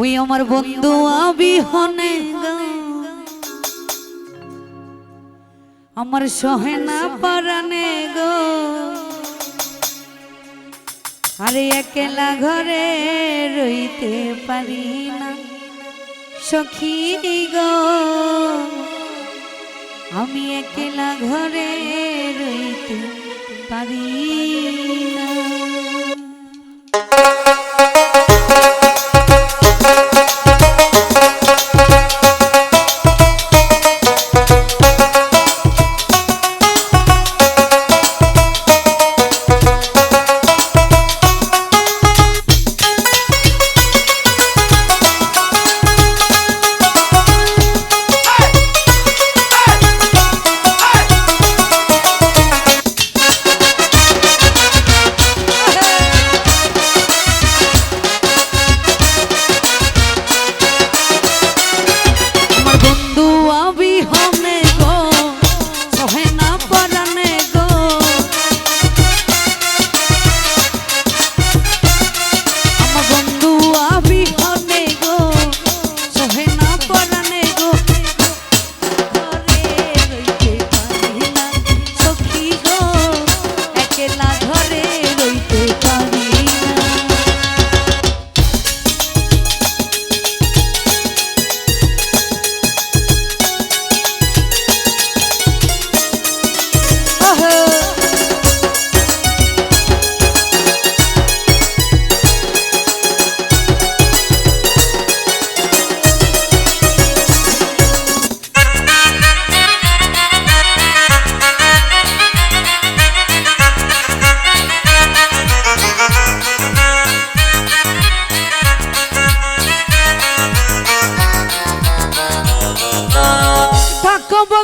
ওই আমার বন্ধু আবি হনে আমার সহে না পারানে গো। আরে একলা ঘরে রইতে পারি না। সখী গো, আমি একলা ঘরে রইতে পারি না।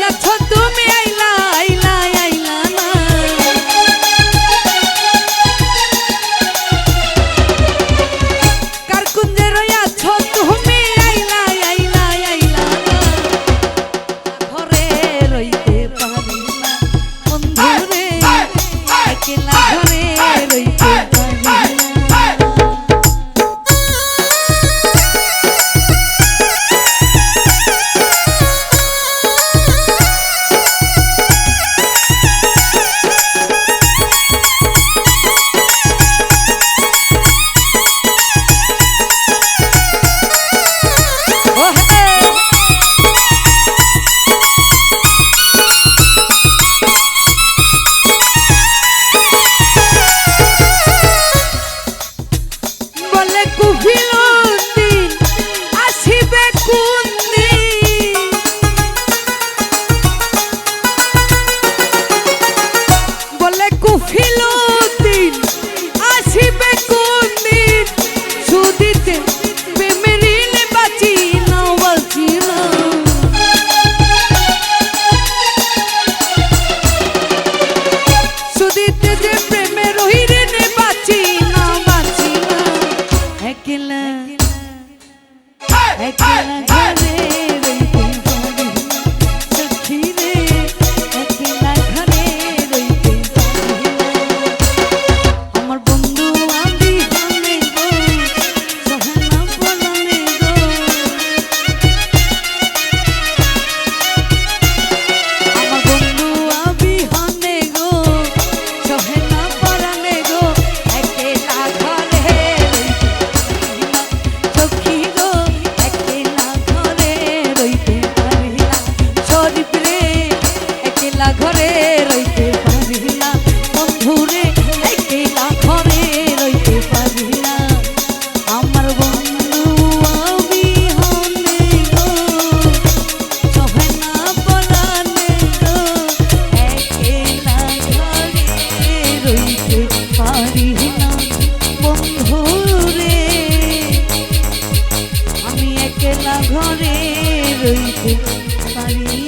যাচ্ছ তুমি এই একলা একলা ঘরে ঘরে রইতে পারি।